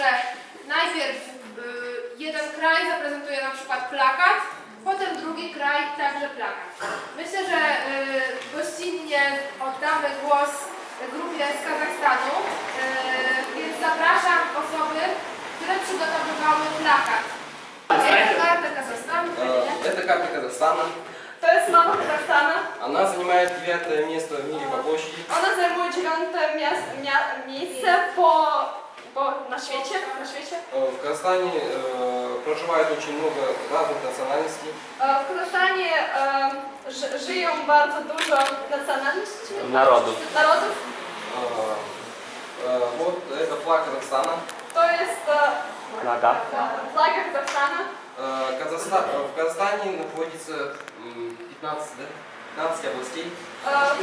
że najpierw y, jeden kraj zaprezentuje na przykład plakat, potem drugi kraj także plakat. Myślę, że y, gościnnie oddamy głos grupie z Kazachstanu, y, więc zapraszam osoby, które przygotowywały plakat. Это карта Казахстана. Э, Это карта Казахстана. To jest mapa Казахстана. Она занимает девятое место в мире по площади. Ona zajmuje dziewiąte mias- mia- miejsce po, на свете? На свете? В Казахстане э, проживает очень много разных национальностей. Э, в Казахстане э, живем bardzo dużo национальностей. Народов. Народов. Э, э, вот это флаг Казахстана. То есть... Э, Флага. Флаг Казахстана. Э, Казахстан, в Казахстане находится 15, да? 15 областей. Э,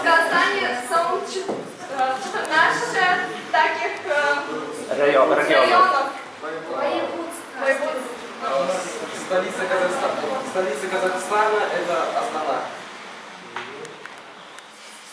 Сказание Солнечных э, наших э, таких районов. Столица Казахстана. Столица Казахстана это Астана.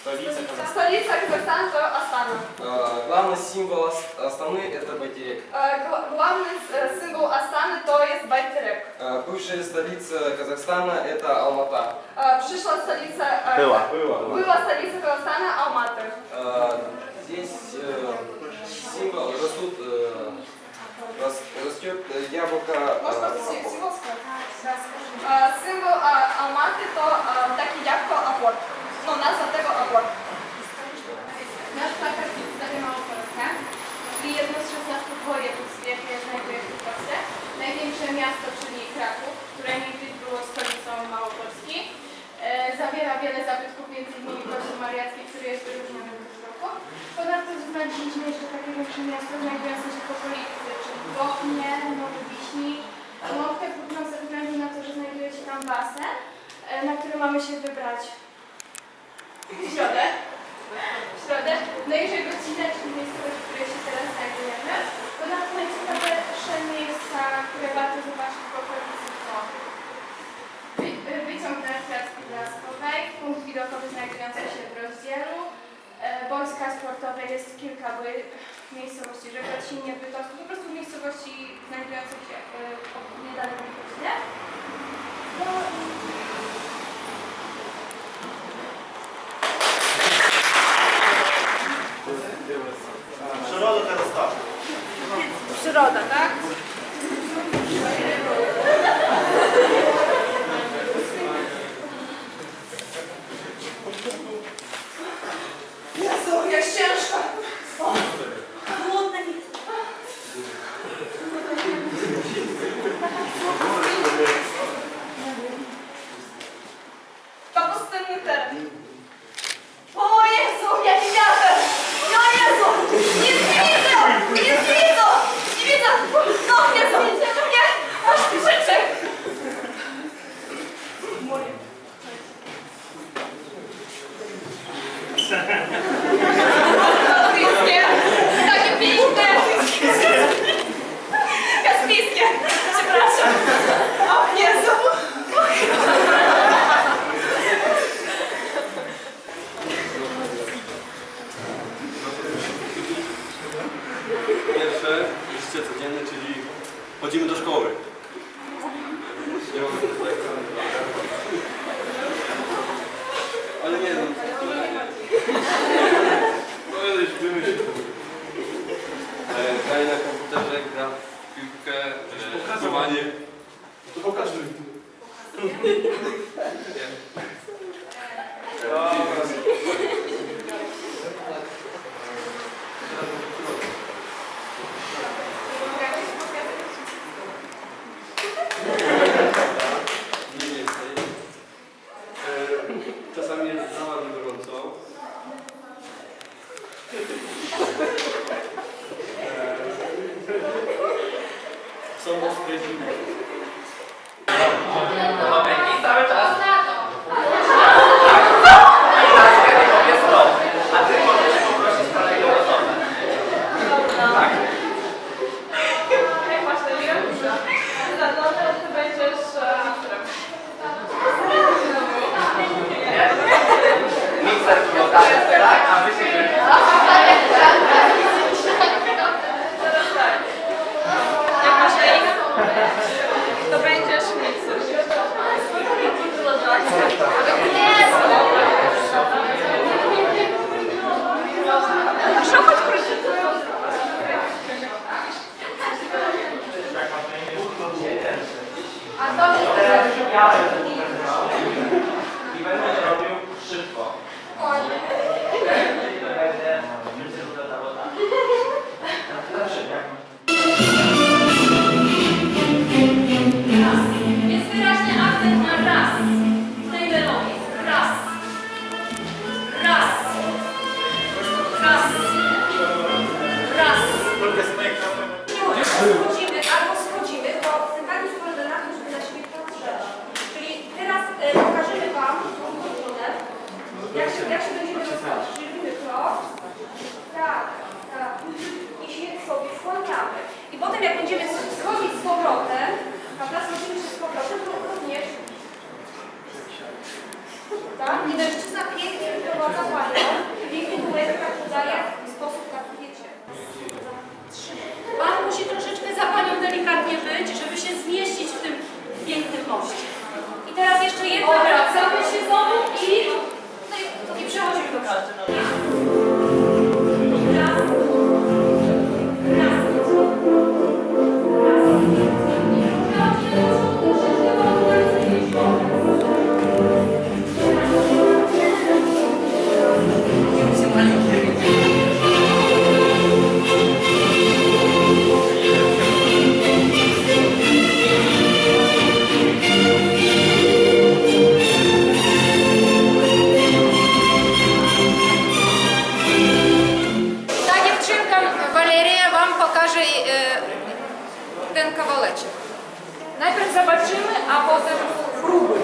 Столица Казахстана. Столица Казахстана Астана. Э, главный символ Астаны это Байтерек. Э, главный э, символ Астаны то есть Байтерек. Э, бывшая столица Казахстана это Алмата. Э, пришла столица... Э, была. Была, была. была столица Казахстана Алматы. Э, здесь э, символ растут... Э, растет э, яблоко... Э, Может, э, символ сказать? Символ Алматы то э, так и яблоко апорт. No nazwa tego aport. Nasz plakat przedstawia Małopolskę, czyli jedno z 16 województw, jakie znajduje się w Polsce. Największe miasto, czyli Kraków, które niegdyś było stolicą Małopolski. E, zawiera wiele zabytków, m.in. kościół mariacki, który jest wyróżniony co roku. Ponadto znaleźliśmy jeszcze takie większe miasto znajdujące się w okolicy, czyli Bochnie, Nowy Wiśni. Małopkę trudno ze względu na to, że znajduje się tam basen, e, na który mamy się wybrać w środę. W środę. No i że godzinę, czyli miejscowość, w której się teraz znajdujemy. Ponadto najciekawsze miejsca, które warto zobaczyć w okolicy to wy- wyciąg na Kwiatki Blaskowej, punkt widokowy znajdujący się w rozdzielu, e, boiska sportowe jest kilka miejscowości, Żegocinie, Bytowsku, po prostu miejscowości znajdujących się e, ob- niedaleko godzinie. No i Przyroda teraz tak. Przyroda, tak? Zobaczymy, a potem próby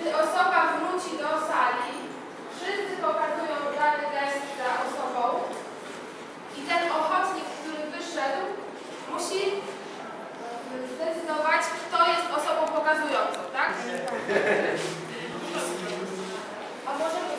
Gdy osoba wróci do sali, wszyscy pokazują dany gest za osobą i ten ochotnik, który wyszedł, musi zdecydować, kto jest osobą pokazującą, tak? A możemy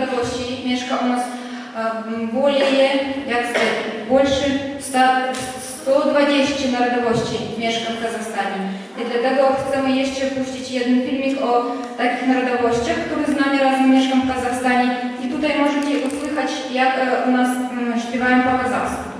Беларуси мешка у нас более, як сказать, больше 120 narodowości mieszka w Kazachstanie. I dlatego chcemy jeszcze puścić jeden filmik o takich narodowościach, które z nami razem mieszkam w Kazachstanie. I tutaj możecie usłyszeć, jak e, u nas mm, śpiewają po kazachsku.